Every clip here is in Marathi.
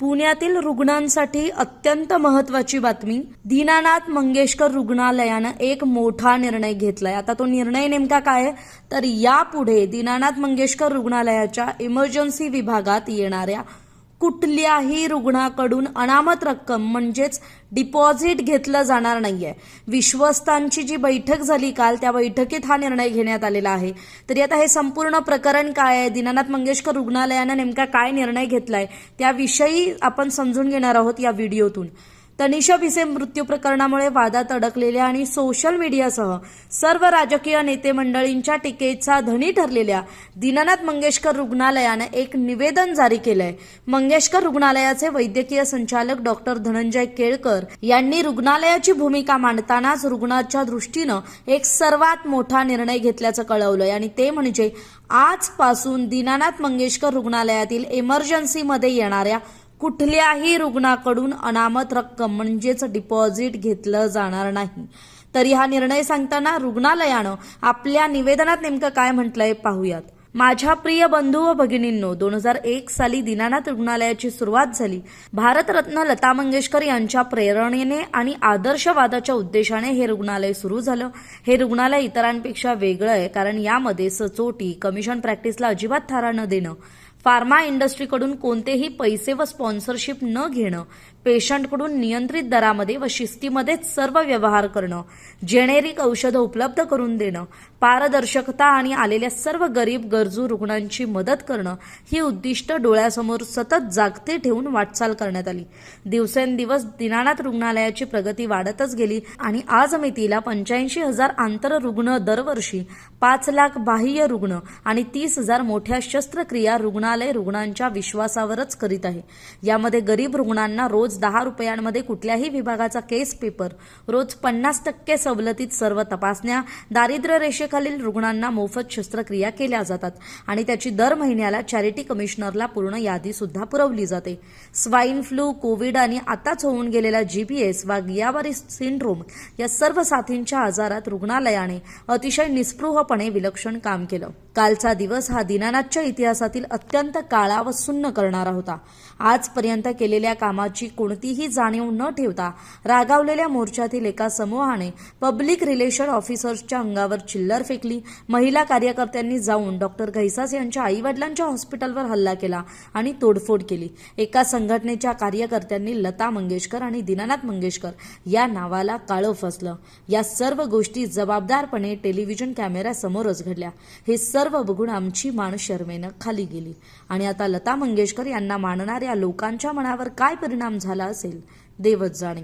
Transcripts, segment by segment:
पुण्यातील रुग्णांसाठी अत्यंत महत्वाची बातमी दीनानाथ मंगेशकर रुग्णालयानं एक मोठा निर्णय घेतलाय आता तो निर्णय नेमका काय आहे? तर यापुढे दीनानाथ मंगेशकर रुग्णालयाच्या इमर्जन्सी विभागात येणाऱ्या कुठल्याही रुग्णाकडून अनामत रक्कम म्हणजेच डिपॉझिट घेतलं जाणार नाहीये. विश्वस्तांची जी बैठक झाली काल त्या बैठकीत हा निर्णय घेण्यात आलेला आहे. तरी आता हे संपूर्ण प्रकरण काय आहे? दीनानाथ मंगेशकर रुग्णालयानं नेमका काय निर्णय घेतलाय? त्याविषयी आपण समजून घेणार आहोत या व्हिडिओतून. तनिषा भिसे मृत्यू प्रकरणामुळे वादात अडकलेल्या आणि सोशल मीडियासह सर्व राजकीय नेते मंडळींच्या टीकेचा धनी ठरलेल्या दीनानाथ मंगेशकर रुग्णालयानं एक निवेदन जारी केलंय. मंगेशकर रुग्णालयाचे वैद्यकीय संचालक डॉक्टर धनंजय केळकर यांनी रुग्णालयाची भूमिका मांडतानाच रुग्णाच्या दृष्टीनं एक सर्वात मोठा निर्णय घेतल्याचं कळवलंय आणि ते म्हणजे आजपासून दीनानाथ मंगेशकर रुग्णालयातील इमर्जन्सीमध्ये येणाऱ्या कुठल्याही रुग्णाकडून अनामत रक्कम म्हणजेच डिपॉझिट घेतलं जाणार नाही. तरी हा निर्णय सांगताना रुग्णालयानं आपल्या निवेदनात नेमकं काय म्हटलंय पाहूयात. माझ्या प्रिय बंधू व भगिनींनो दोन हजार एक साली दीनानाथ रुग्णालयाची सुरुवात झाली. भारतरत्न लता मंगेशकर यांच्या प्रेरणेने आणि आदर्शवादाच्या उद्देशाने हे रुग्णालय सुरू झालं. हे रुग्णालय इतरांपेक्षा वेगळं आहे कारण यामध्ये सचोटी कमिशन प्रॅक्टिसला अजिबात थारा न देणं. फार्मा इंडस्ट्रीकडून कोणतेही पैसे व स्पॉन्सरशिप न घेणं पेशंटकडून नियंत्रित दरामध्ये व शिस्तीमध्येच सर्व व्यवहार करणं जेनेरिक औषधं उपलब्ध करून देणं पारदर्शकता आणि आलेल्या सर्व गरीब गरजू रुग्णांची मदत करणं ही उद्दिष्ट डोळ्यासमोर सतत जागते ठेवून वाटचाल करण्यात आली. दिवसेंदिवस दिनानाथ रुग्णालयाची प्रगती वाढतच गेली आणि आज मितीला पंच्याऐंशी हजार आंतररुग्ण दरवर्षी पाच लाख बाह्य रुग्ण आणि तीस हजार मोठ्या शस्त्रक्रिया रुग्णालय रुग्णांच्या विश्वासावरच करीत आहे. यामध्ये गरीब रुग्णांना रोज रोज दहा रुपयांमध्ये कुठल्याही विभागाचा केस पेपर रोज पन्नास टक्के सवलतीत सर्व तपासण्या दारिद्र्य रेषेखालील रुग्णांना मोफत शस्त्रक्रिया केल्या जातात आणि त्याची दर महिन्याला चॅरिटी कमिशनरला पूर्ण यादी सुद्धा पुरवली जाते. स्वाईन फ्लू कोविड आणि आताच होऊन गेलेला जीपीएस वा गियावारी सिंड्रोम या सर्व साथींच्या आजारात रुग्णालयाने अतिशय निस्पृहपणे विलक्षण काम केलं. कालचा दिवस हा दिनानाथच्या इतिहासातील अत्यंत काळा व सुन्न करणारा होता. आजपर्यंत केलेल्या कामाची कोणतीही जाणीव न ठेवता रागावलेल्या मोर्चातील एका समूहाने पब्लिक रिलेशन ऑफिसर्सच्या अंगावर चिल्लर फेकली. महिला कार्यकर्त्यांनी जाऊन डॉक्टर घैसास यांच्या आईवडिलांच्या हॉस्पिटलवर हल्ला केला आणि तोडफोड केली. एका संघटनेच्या कार्यकर्त्यांनी लता मंगेशकर आणि दीनानाथ मंगेशकर या नावाला काळं फसलं. या सर्व गोष्टी जबाबदारपणे टेलिव्हिजन कॅमेऱ्यासमोरच घडल्या. हे सर्व सर्व बघून आमची मान शर्मेनं खाली गेली. आणि आता लता मंगेशकर यांना मानणाऱ्या लोकांच्या मनावर काय परिणाम झाला असेल देवच जाणे.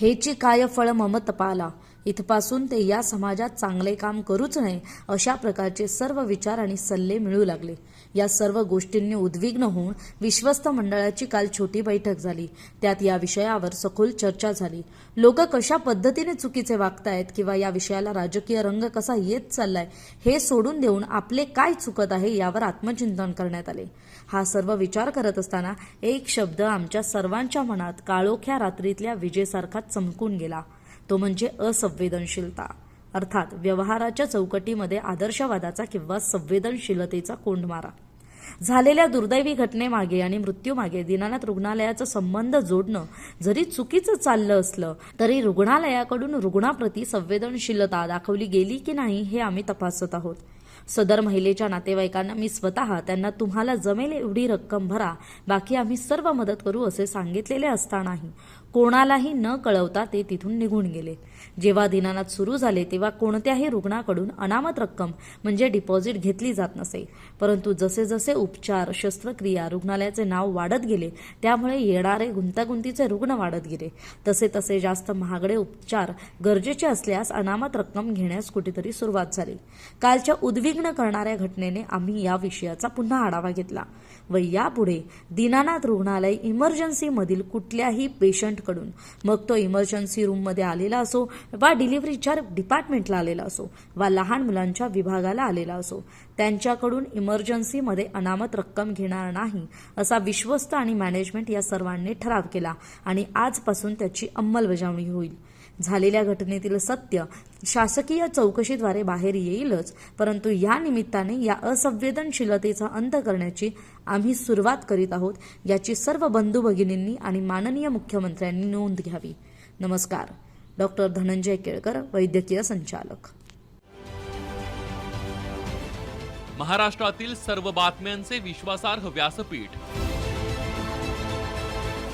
हेची काय फळ मम तपाला इथपासून ते या समाजात चांगले काम करूच नये अशा प्रकारचे सर्व विचार आणि सल्ले मिळू लागले. या सर्व गोष्टींनी उद्विग्न होऊन विश्वस्त मंडळाची काल छोटी बैठक झाली. त्यात या विषयावर सखोल चर्चा झाली. लोक कशा पद्धतीने चुकीचे वागतायत किंवा या विषयाला राजकीय रंग कसा येत चाललाय हे सोडून देऊन आपले काय चुकत आहे यावर आत्मचिंतन करण्यात आले. हा सर्व विचार करत असताना एक शब्द आमच्या सर्वांच्या मनात काळोख्या रात्रीतल्या विजेसारखा चमकून गेला. तो म्हणजे असंवेदनशीलता. अर्थात व्यवहाराच्या चौकटीमध्ये आदर्शवादाचा किंवा संवेदनशीलतेचा कोंडमारा. झालेल्या दुर्दैवी घटनेमागे आणि मृत्यूमागे दिनानाथ रुग्णालयाचा संबंध जोडणं जरी चुकीचं चाललं असलं तरी रुग्णालयाकडून रुग्णाप्रती संवेदनशीलता दाखवली गेली की नाही हे आम्ही तपासत आहोत. सदर महिलेच्या नातेवाईकांना मी स्वतः त्यांना तुम्हाला जमेल एवढी रक्कम भरा बाकी आम्ही सर्व मदत करू असे सांगितलेले असतानाही कोणालाही न कळवता ते तिथून निघून गेले. जेव्हा दिनानाथ सुरू झाले तेव्हा कोणत्याही रुग्णाकडून अनामत रक्कम म्हणजे डिपॉझिट घेतली जात नसे. परंतु जसे जसे उपचार शस्त्रक्रिया रुग्णालयाचे नाव वाढत गेले त्यामुळे येणारे गुंतागुंतीचे रुग्ण वाढत गेले. तसे तसे जास्त महागडे उपचार गरजेचे असल्यास अनामत रक्कम घेण्यास कुठेतरी सुरुवात झाली. कालच्या उद्विग्न करणाऱ्या घटनेने आम्ही या विषयाचा पुन्हा आढावा घेतला. व यापुढे दीनानाथ रुग्णालय इमर्जन्सीमधील कुठल्याही पेशंटकडून मग तो इमर्जन्सी रूममध्ये आलेला असो वा डिलिव्हरीच्या डिपार्टमेंटला आलेला असो वा लहान मुलांच्या विभागाला आलेला असो त्यांच्याकडून इमर्जन्सीमध्ये अनामत रक्कम घेणार नाही असा विश्वस्त आणि मॅनेजमेंट या सर्वांनी ठराव केला आणि आजपासून त्याची अंमलबजावणी होईल. झालेल्या घटनेतील सत्य शासकीय चौकशीद्वारे बाहेर येईलच परंतु या निमित्ताने या असंवेदनशीलतेचा अंत करण्याची आम्ही सुरुवात करीत आहोत याची सर्व बंधू भगिनींनी आणि माननीय मुख्यमंत्र्यांनी नोंद घ्यावी. नमस्कार. डॉक्टर धनंजय केळकर वैद्यकीय संचालक. महाराष्ट्रातील सर्व बातम्यांचे विश्वासार्ह व्यासपीठ.